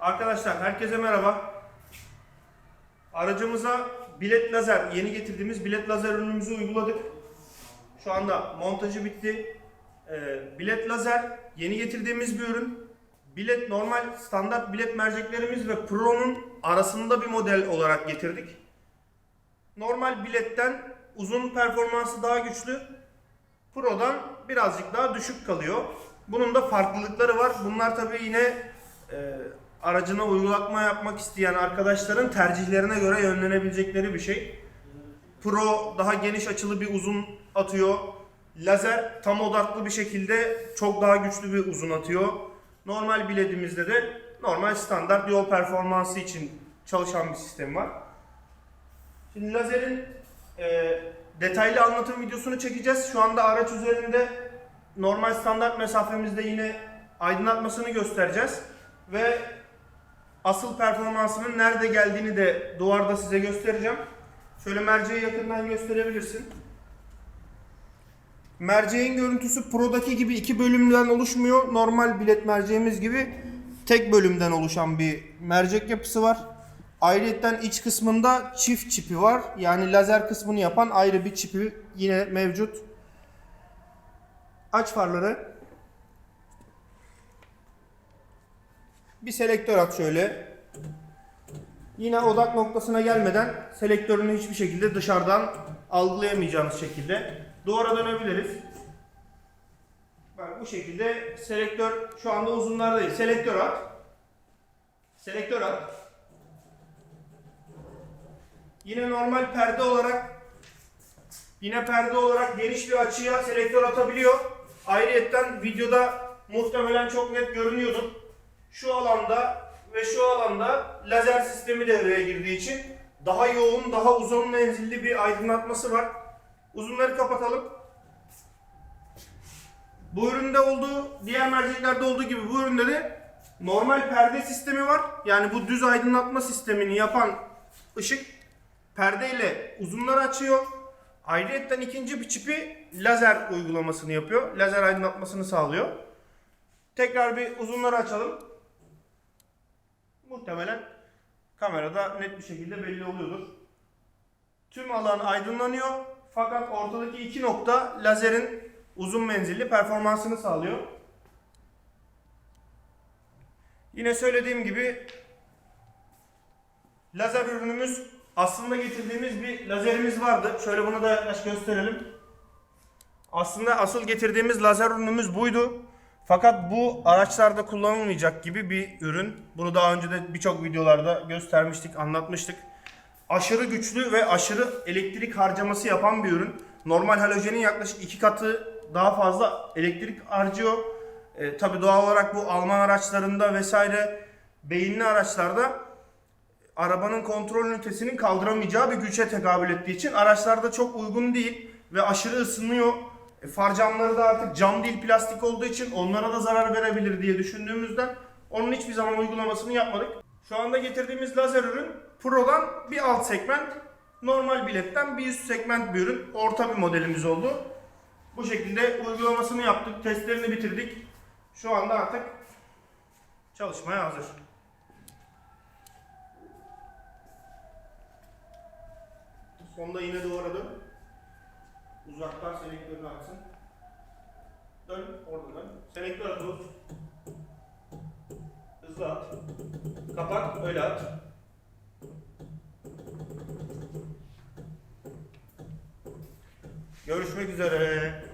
Arkadaşlar herkese merhaba. Aracımıza bilet lazer, yeni getirdiğimiz bilet lazer ürünümüzü uyguladık. Şu anda montajı bitti. Ee, bilet lazer yeni getirdiğimiz bir ürün. Bilet normal standart bilet merceklerimiz ve Pro'nun arasında bir model olarak getirdik. Normal biletten uzun performansı daha güçlü. Pro'dan birazcık daha düşük kalıyor. Bunun da farklılıkları var. Bunlar tabii yine e, aracına uygulatma yapmak isteyen arkadaşların tercihlerine göre yönlenebilecekleri bir şey. Pro daha geniş açılı bir uzun atıyor. Lazer tam odaklı bir şekilde çok daha güçlü bir uzun atıyor. Normal biletimizde de normal standart yol performansı için çalışan bir sistem var. Şimdi lazerin e, detaylı anlatım videosunu çekeceğiz. Şu anda araç üzerinde normal standart mesafemizde yine aydınlatmasını göstereceğiz. Ve asıl performansının nerede geldiğini de duvarda size göstereceğim. Şöyle merceği yakından gösterebilirsin. Merceğin görüntüsü Pro'daki gibi iki bölümden oluşmuyor. Normal bilet merceğimiz gibi tek bölümden oluşan bir mercek yapısı var. Ayrıca iç kısmında çift çipi var. Yani lazer kısmını yapan ayrı bir çipi yine mevcut. Aç farları. Bir selektör at şöyle. Yine odak noktasına gelmeden selektörünü hiçbir şekilde dışarıdan algılayamayacağınız şekilde duvara dönebiliriz. Bak bu şekilde selektör şu anda uzunlar değil. Selektör at. Selektör at. Yine normal perde olarak yine perde olarak geniş bir açıya selektör atabiliyor. Ayrıyetten videoda muhtemelen çok net görünüyordur. Şu alanda ve şu alanda lazer sistemi devreye girdiği için daha yoğun, daha uzun menzilli bir aydınlatması var. Uzunları kapatalım. Bu üründe olduğu, diğer merceklerde olduğu gibi bu üründe de normal perde sistemi var. Yani bu düz aydınlatma sistemini yapan ışık perdeyle uzunları açıyor. Ayrıca ikinci bir çipi lazer uygulamasını yapıyor. Lazer aydınlatmasını sağlıyor. Tekrar bir uzunları açalım. Muhtemelen kamerada net bir şekilde belli oluyordur. Tüm alan aydınlanıyor. Fakat ortadaki iki nokta lazerin uzun menzilli performansını sağlıyor. Yine söylediğim gibi lazer ürünümüz aslında getirdiğimiz bir lazerimiz vardı. Şöyle bunu da yaklaş gösterelim. Aslında asıl getirdiğimiz lazer ürünümüz buydu. Fakat bu araçlarda kullanılmayacak gibi bir ürün. Bunu daha önce de birçok videolarda göstermiştik, anlatmıştık. Aşırı güçlü ve aşırı elektrik harcaması yapan bir ürün. Normal halojenin yaklaşık iki katı daha fazla elektrik harcıyor. E, Tabi doğal olarak bu Alman araçlarında vesaire beyinli araçlarda arabanın kontrol ünitesinin kaldıramayacağı bir güce tekabül ettiği için araçlarda çok uygun değil ve aşırı ısınıyor. E, far camları da artık cam değil plastik olduğu için onlara da zarar verebilir diye düşündüğümüzden onun hiçbir zaman uygulamasını yapmadık. Şu anda getirdiğimiz lazer ürün Pro'dan bir alt segment, normal biletten bir üst segment bir ürün. Orta bir modelimiz oldu. Bu şekilde uygulamasını yaptık, testlerini bitirdik. Şu anda artık çalışmaya hazır. Sonda yine duvara dön. Uzaktan selektörünü açsın. Dön, orada dön. Selektör at Umut. Hızlı at. Kapat, öyle at. Görüşmek üzere.